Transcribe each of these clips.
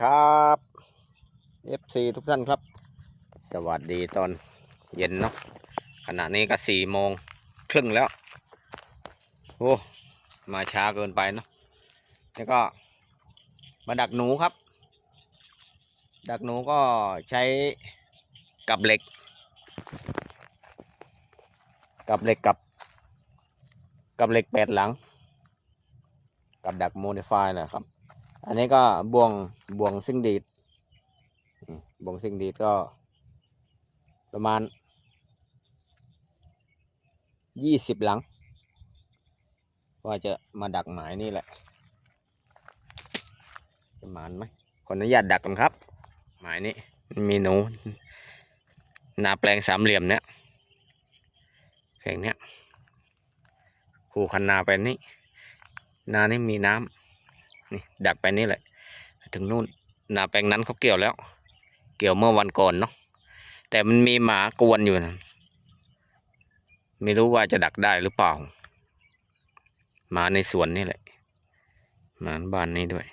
ครับ FC ทุกท่านครับ สวัสดีตอนเย็นเนาะขณะนี้ก็สี่โมงครึ่งแล้ว โอ้ มาช้าเกินไปเนาะแล้วก็มาดักหนูครับ ดักหนูก็ใช้กับเหล็ก กับเหล็กกับ กับเหล็กแปดหลัง กับดักโมดิฟายนะครับ อันนี้ก็บ่วงบ่วงซิ่งดีดบ่วงซิ่งดีดก็ ประมาณยี่สิบหลัง ว่าจะมาดักหมายนี่แหละ จะหมานไหมขออนุญาตดักกันครับ หมายนี้มีหนูนาแปลงสามเหลี่ยมเนี้ยแข่งเนี้ยคู่คันนาไปนี่ นานี่มีน้ำ นี่ดักไปนี่แหละ ถึงนู่นนาแปลงนั้นเขาเกี่ยวแล้ว เกี่ยวเมื่อวันก่อนเนาะแต่มันมีหมากวนอยู่นะไม่รู้ว่าจะดักได้หรือเปล่าหมาในสวนนี่แหละหมาบ้านนี้ด้วย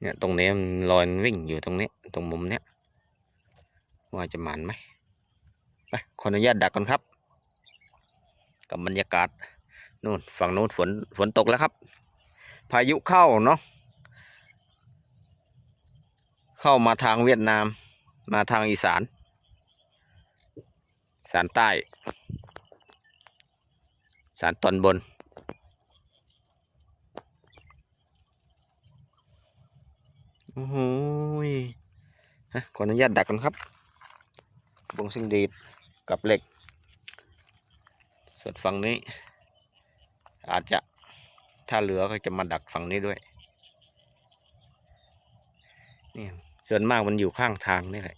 เนี่ยตรงนี้มันลอยวิ่งอยู่ตรงนี้ ตรงมุมเนี้ยว่าจะหมันไหมไปขออนุญาตดักก่อนครับ กับบรรยากาศ นู่นฝั่งนู้นฝนฝนตกแล้วครับ พายุเข้าเนาะเข้ามาทางเวียดนาม มาทางอีสานอีสานใต้อีสานตอนบน โอ้โหฮะขออนุญาตดักกันครับบงซิงดีดกับเหล็กส่วนฝั่งนี้ อาจจะถ้าเหลือก็จะมาดักฝั่งนี้ด้วยนี่ส่วนมากมันอยู่ข้างทางนี่แหละ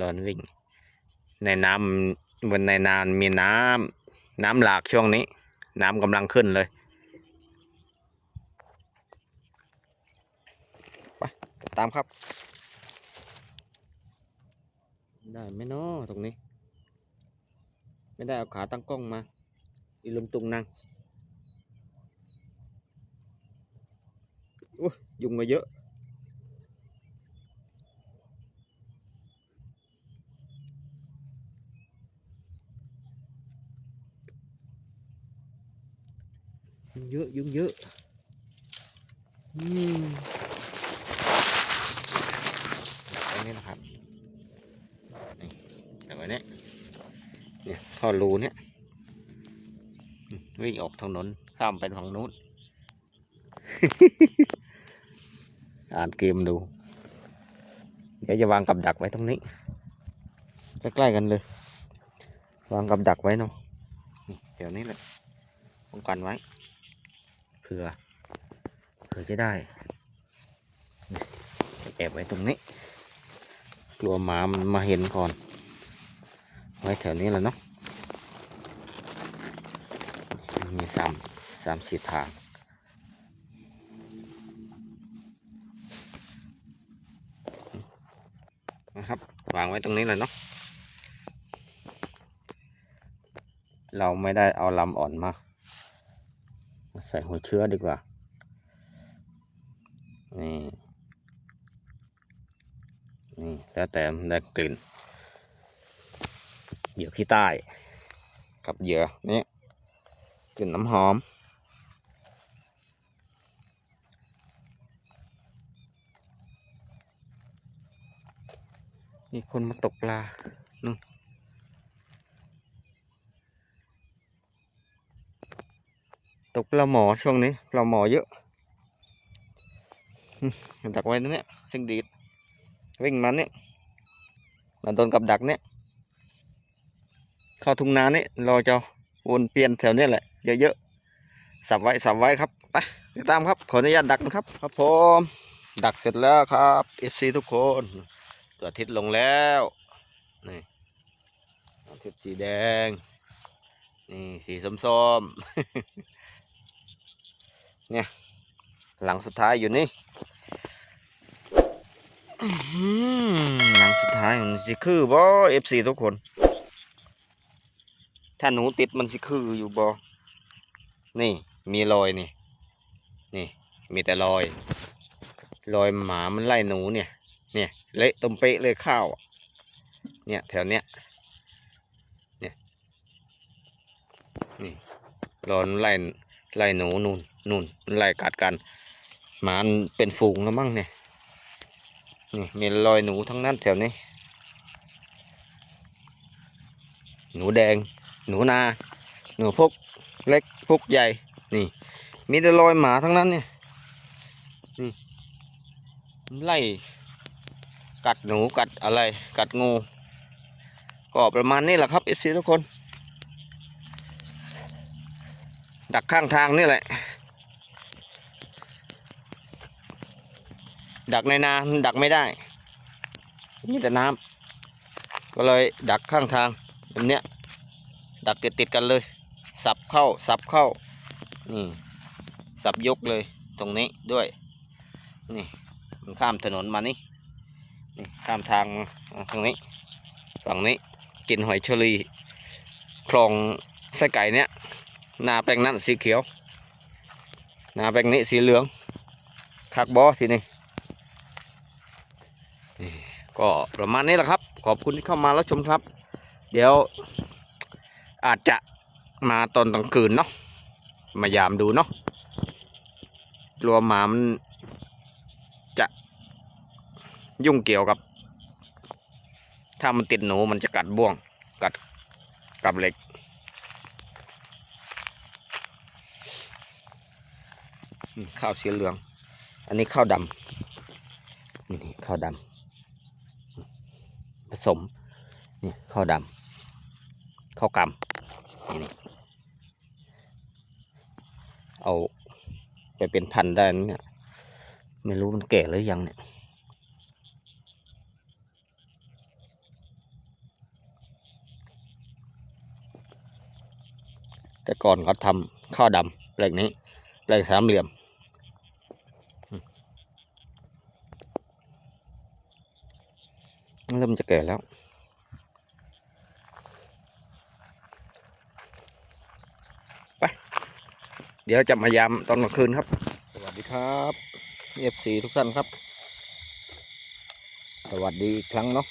รอนวิ่ง ในน้ำบนในนานมีน้ำน้ำหลากช่วงนี้ น้ำกำลังขึ้นเลยไปตามครับ ได้ไหมเนาะตรงนี้ ไม่ได้เอาขาตั้งกล้องมา อีลุงตุงนั่งโอ้ ยุงมาเยอะ ยุงเยอะ ยุงเยอะอืมตรงนี้นะครับแต่วันนี้เนี่ยข้อรูเนี่ยวิ่งออกถนนข้ามไปฝั่งนู้น อ่านเกมดู เดี๋ยวจะวางกับดักไว้ตรงนี้ ใกล้ๆกันเลย วางกับดักไว้เนาะเดี๋ยวนี้แหละป้องกันไว้ เผื่อ เผื่อจะได้แอบไว้ตรงนี้ กลัวหมามันมาเห็นก่อน ไว้แถวนี้แหละเนาะมีสามสามสี่ทาง นะครับ วางไว้ตรงนี้เลยเนาะเราไม่ได้เอาลำอ่อนมา ใส่หัวเชื้อดีกว่า นี่ นี่แล้วแต่มันได้กลิ่น เหยื่อขี้ใต้ กับเหยื่อนี้กลิ่นน้ำหอม มีคนมาตกปลานู่นตกปลาหมอช่วงนี้ปลาหมอเยอะดักไว้ตรงเนี้ยซึ่งดีดวิ่งมาเนี่ยมาโดนกับดักเนี่ยเข้าทุ่งนาเนี่ยรอจะวนเปลี่ยนแถวเนี้ยแหละเยอะๆสับไว้สับไว้ครับไปติดตามครับขออนุญาตดักนะครับ ครับผมดักเสร็จแล้วครับ FC ทุกคน ตัวอาทิตย์ลงแล้วนี่อาทิตย์สีแดง นี่สีส้มๆเนี่ยหลังสุดท้ายอยู่นี่หลังสุดท้ายมันสิคือบ่ FC ทุกคน ถ้าหนูติดมันสิคืออยู่บ่นี่มีรอยนี่ นี่ มีแต่รอย รอยหมามันไล่หนูเนี่ย เละตุ่มเป๊ะเลยข้าวเนี่ยแถวเนี้ยเนี่ยนี่รอนไล่ไล่หนูนู่นนู่นไล่กัดกันหมานเป็นฝูงแล้วมั้งเนี่ยนี่มีรอยหนูทั้งนั้นแถวนี้ หนูแดง หนูนา หนูพกเล็กพกใหญ่นี่ มีแต่รอยหมาทั้งนั้นเนี่ยนี่ไล่ กัดหนูกัดอะไรกัดงู ก็ประมาณนี้แหละครับเอฟซีทุกคน ดักข้างทางนี่แหละ ดักในนาดักไม่ได้มีแต่น้ำก็เลยดักข้างทางแบบเนี้ยดักติดติดๆกันเลย สับเข้าสับเข้านี่สับยกเลยตรงนี้ด้วย นี่มันข้ามถนนมานี่ ข้ามทางทางนี้ ฝั่งนี้กินหอยเชอรี่คลองไส้ไก่เนี้ยนาแปลงนั้นสีเขียว นาแปลงนี้สีเหลืองคักบอทีนี้ก็ประมาณนี้แหละครับ ขอบคุณที่เข้ามาแล้วชมครับ เดี๋ยวอาจจะมาตอนกลางคืนเนาะมายามดูเนาะกลัวหมามัน ยุ่งเกี่ยวกับ ถ้ามันติดหนูมันจะกัดบ่วง กัดกับเหล็ก ข้าวสีเหลือง อันนี้ข้าวดำนี่ข้าวดำผสมนี่ข้าวดำข้าวกำนี่นเอาไปเป็นพันได้นี่ไม่รู้มันแก่หรือยังเนี่ย แต่ก่อนเขาทำข้าวดำแปลงนี้ แปลงสามเหลี่ยมอืมเริ่มจะแก่แล้วไปเดี๋ยวจะมายามตอนกลางคืนครับ สวัสดีครับเอฟซีทุกท่านครับ สวัสดีอีกครั้งเนาะ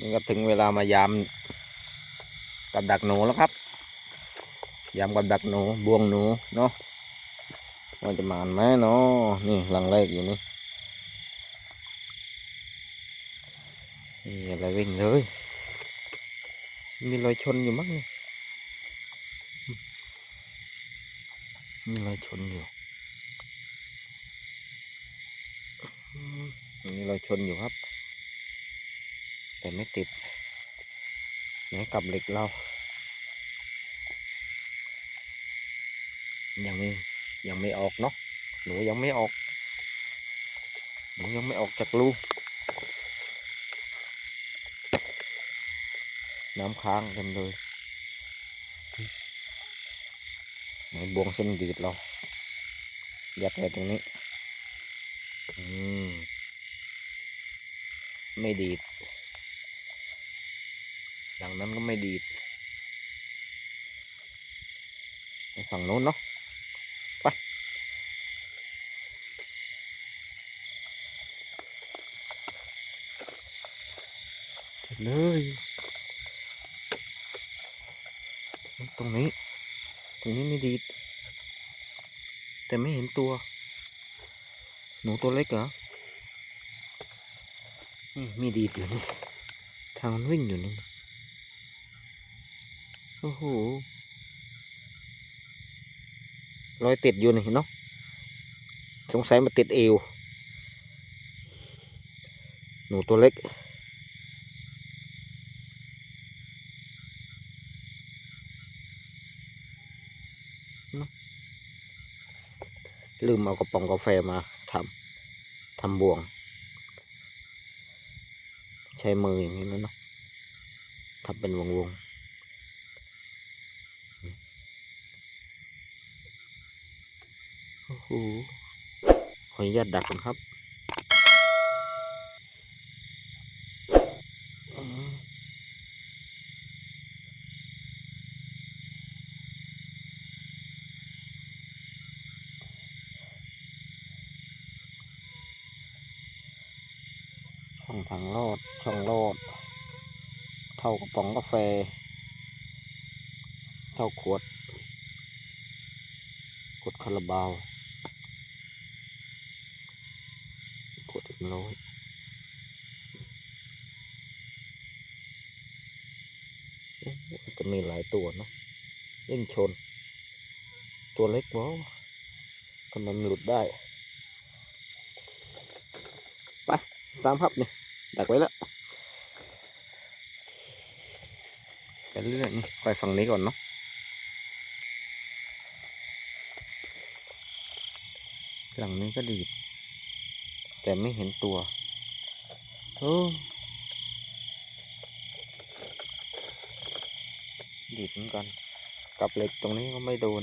นี่ก็ถึงเวลามายามกับดักหนูแล้วครับ ยามกับดักหนูบวงหนูเนาะว่าจะมาไหมเนาะนี่หลังแรกอยู่นี่นี่อะไรวิ่งเลย มีรอยชนอยู่มั้งนี่มีรอยชนอยู่มีรอยชนอยู่ครับ แต่ไม่ติดไหนกับเหล็กเรา ยังไม่ยังไม่ออกเนาะหนูยังไม่ออกหนูยังไม่ออกจากรูน้ำค้างเต็มเลยไหนบวงเส้นดีดเรายัดไว้ตรงนี้ อืม ไม่ดีด หลังนั้นก็ไม่ดีด ฝั่งโน้นเนาะ เลยตรงนี้ ตรงนี้ไม่ดี แต่ไม่เห็นตัว หนูตัวเล็กเหรออืมมีดีอยู่นี่ทางมันวิ่งอยู่นี่โอ้โหรอยติดอยู่นี่เนาะสงสัยมาติดเอว หนูตัวเล็ก ลืมเอากระป๋องกาแฟมาทำทำบ่วง ใช้มืออย่างนี้แล้วเนาะทำเป็นวงวงโอ้โหขออนุญาตดักก่อนครับากระป๋องกาแฟ เท่าขวด ขวดคาราบาว ขวดอีกร้อยจะมีหลายตัวนะยิ่งชน ตัวเล็กวะทำไมมันหลุดได้ ไป ตามครับนี่ดักไว้แล้ว ไปเรื่อยนี่ไปฝั่งนี้ก่อนเนาะหลังนี้ก็ดีด แต่ไม่เห็นตัวโอ้ดีดเหมือนกันกับเหล็กตรงนี้ก็ไม่โดน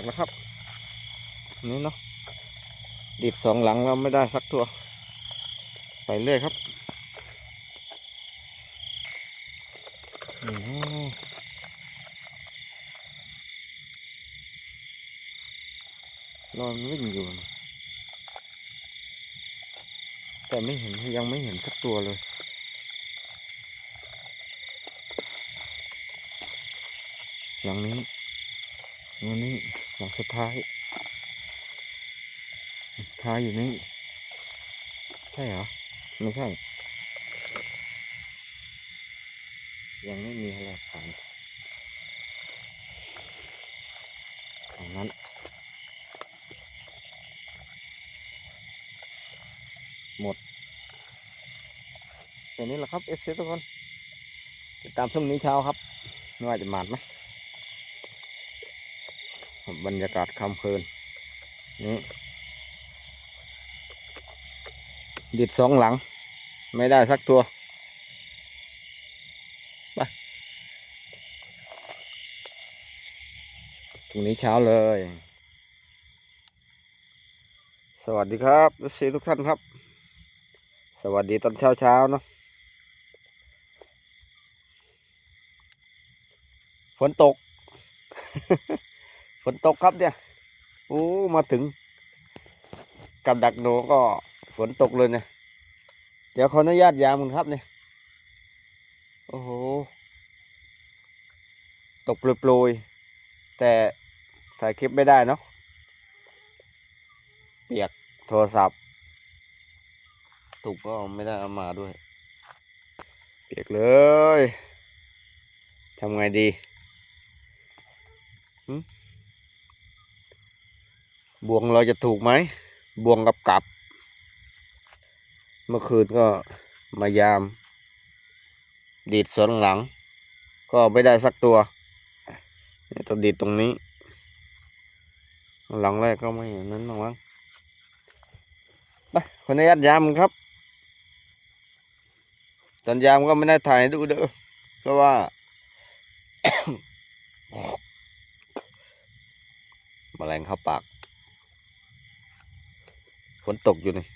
กแล้วครับนี่เนาะดีดสองหลังเราไม่ได้สักตัว ไปเรื่อยครับรอนวิ่งอยู่ แต่ไม่เห็นยังไม่เห็นสักตัวเลยหลังนี้หลังนี้ หลังสุดท้ายท้ายอยู่นี่ ใช่เหรอ ไม่ใช่ ยังไม่มีหลักฐานทางนั้นหมดแค่นี้แหละครับ FC ทุกคน ติดตามพรุ่งนี้เช้าครับไม่ว่าจะมาดไหม บรรยากาศค่ำคืนนี่ดิดสองหลัง ไม่ได้สักตัวไปพรุ่งนี้เช้าเลย สวัสดีครับทุกสีทุกท่านครับ สวัสดีตอนเช้าเช้าเนาะฝนตก ฝนตกครับเนี่ยโอ้มาถึง กับดักหนูก็ฝนตกเลยเนี่ยเดี๋ยวขออนุญาตยามึงครับเนี่ยโอ้โหตกโปรยๆแต่ถ่ายคลิปไม่ได้เนาะเปียกโทรศัพท์ถูกก็ไม่ได้เอามาด้วย เปียกเลยทำไงดีหึ บวงเราจะถูกไหม บวงกับกับ เมื่อคืนก็มายาม ดีดสวนหลัง ก็ไม่ได้สักตัวต้องดีดตรงนี้ หลังแรกก็ไม่อย่างนั้นหรอกมั้งไปคนนี้ยัดยามครับ ตอนยามก็ไม่ได้ถ่ายดูเด้อเพราะว่าแมลงเข้าปาก ฝนตกอยู่นี่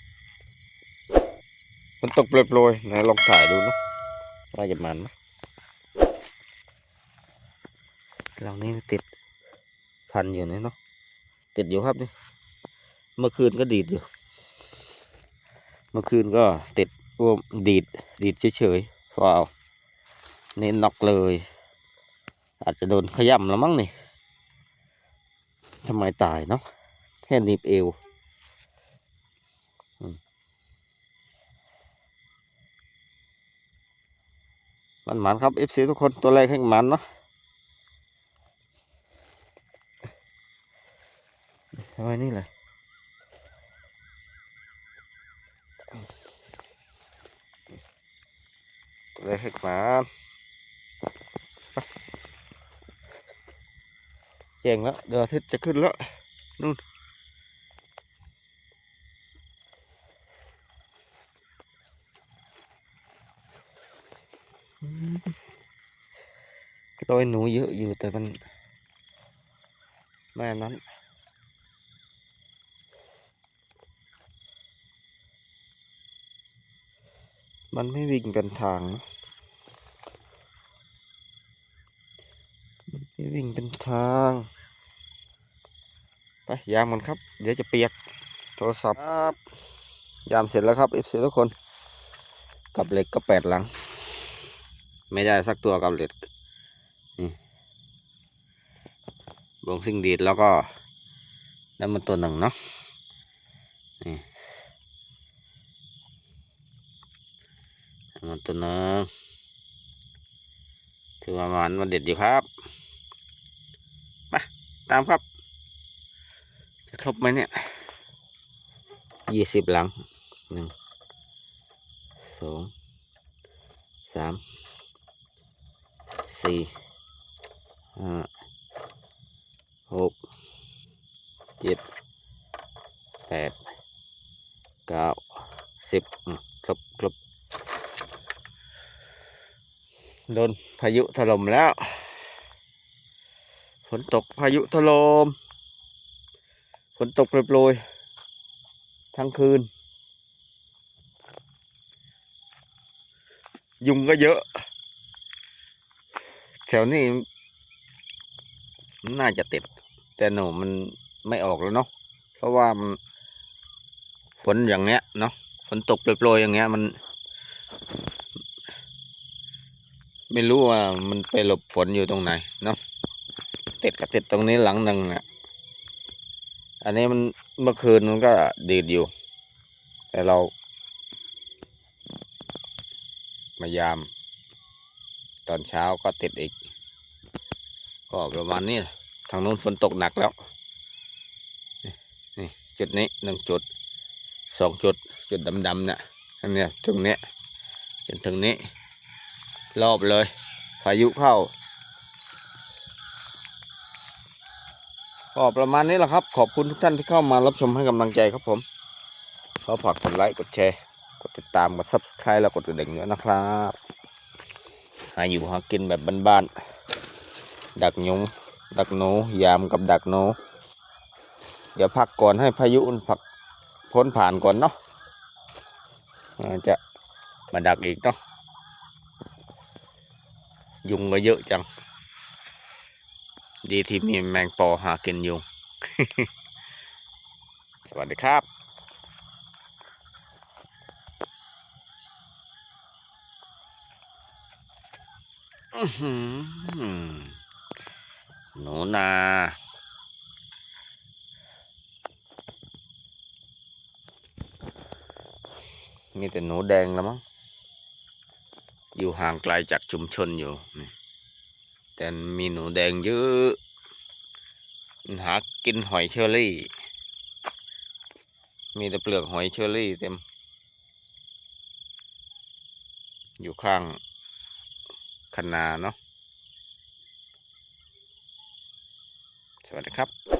ฝนตกโปรยๆไหนลองถ่ายดูเนะว่าจะมันไหมหลังนี้ติดพันอยู่นี่เนาะติดอยู่ครับนี่เมื่อคืนก็ดีดอยู่ เมื่อคืนก็ติดอ้วมดีดดีดเฉยๆว้าวเน้นน็อกเลย อาจจะโดนขย่ำแล้วมั้งนี่ทำไมตายเนาะแค่นีบเอว มันหมันครับ FC ทุกคนตัวแรกให้มันเนาะทำไมนี่เลยตัวแรกให้มันแจ้งแล้วเดี๋ยวอาทิตย์จะขึ้นแล้วนู่น ตัวหนูเยอะอยู่แต่มันแม่นั้นมันไม่วิ่งเป็นทางนะมันไม่วิ่งเป็นทาง ไปยามกันครับ เดี๋ยวจะเปียก โทรศัพท์ครับ ยามเสร็จแล้วครับเอฟซีทุกคน กับเหล็กก็แปดหลัง ไม่ได้สักตัวกับเหล็กนี่บงซิ่งดีดแล้วก็นั่นมันตัวหนึ่งเนาะนี่นั่นมันตัวหนึ่งถือว่ามันมันเด็ดอยู่ครับไปตามครับจะครบไหมเนี่ยยี่สิบหลังหนึ่งสองสาม สี่ห้าหกเจ็ดแปดเก้าสิบครบครบโดนพายุถล่มแล้ว ฝนตกพายุถล่มฝนตกโปรยๆทั้งคืน ยุงก็เยอะ แถวนี้น่าจะติด แต่หนูมันไม่ออกแล้วเนาะเพราะว่ามันฝนอย่างเนี้ยเนาะฝนตกโปรยๆอย่างเงี้ยมัน ไม่รู้ว่ามันไปหลบฝนอยู่ตรงไหนเนาะติดกับติดตรงนี้หลังหนึ่งเนี่ยอันนี้มันเมื่อคืนมันก็ดีดอยู่ แต่เรามายาม ตอนเช้าก็ติดอีก ก็ประมาณนี้ทางนู้นฝนตกหนักแล้ว นี่จุดนี้หนึ่งจุดสองจุดจุดดำๆเนี่ยอันเนี้ยตรงเนี้ยจนถึงนี้ รอบเลยพายุเข้าก็ประมาณนี้แหละครับ ขอบคุณทุกท่านที่เข้ามารับชมให้กำลังใจครับผมขอฝากกดไลค์กดแชร์ กดติดตามกด subscribe แล้วกดกระดิ่งด้วยนะครับ หาอยู่หากินแบบบ้านๆ ดักยุงดักหนูยามกับดักหนูเดี๋ยวพักก่อนให้พายุมันพักพ้นผ่านก่อนเนาะจะมาดักอีกเนาะยุงก็เยอะจัง ดีที่มีแมงปอหากินยุง สวัสดีครับอือหือ หนูนา มีแต่หนูแดงแล้วมั้ง อยู่ห่างไกลจากชุมชนอยู่ แต่มีหนูแดงเยอะมันหากินหอยเชอรี่ มีแต่เปลือกหอยเชอรี่เต็ม อยู่ข้างคันนาเนาะ สวัสดีครับ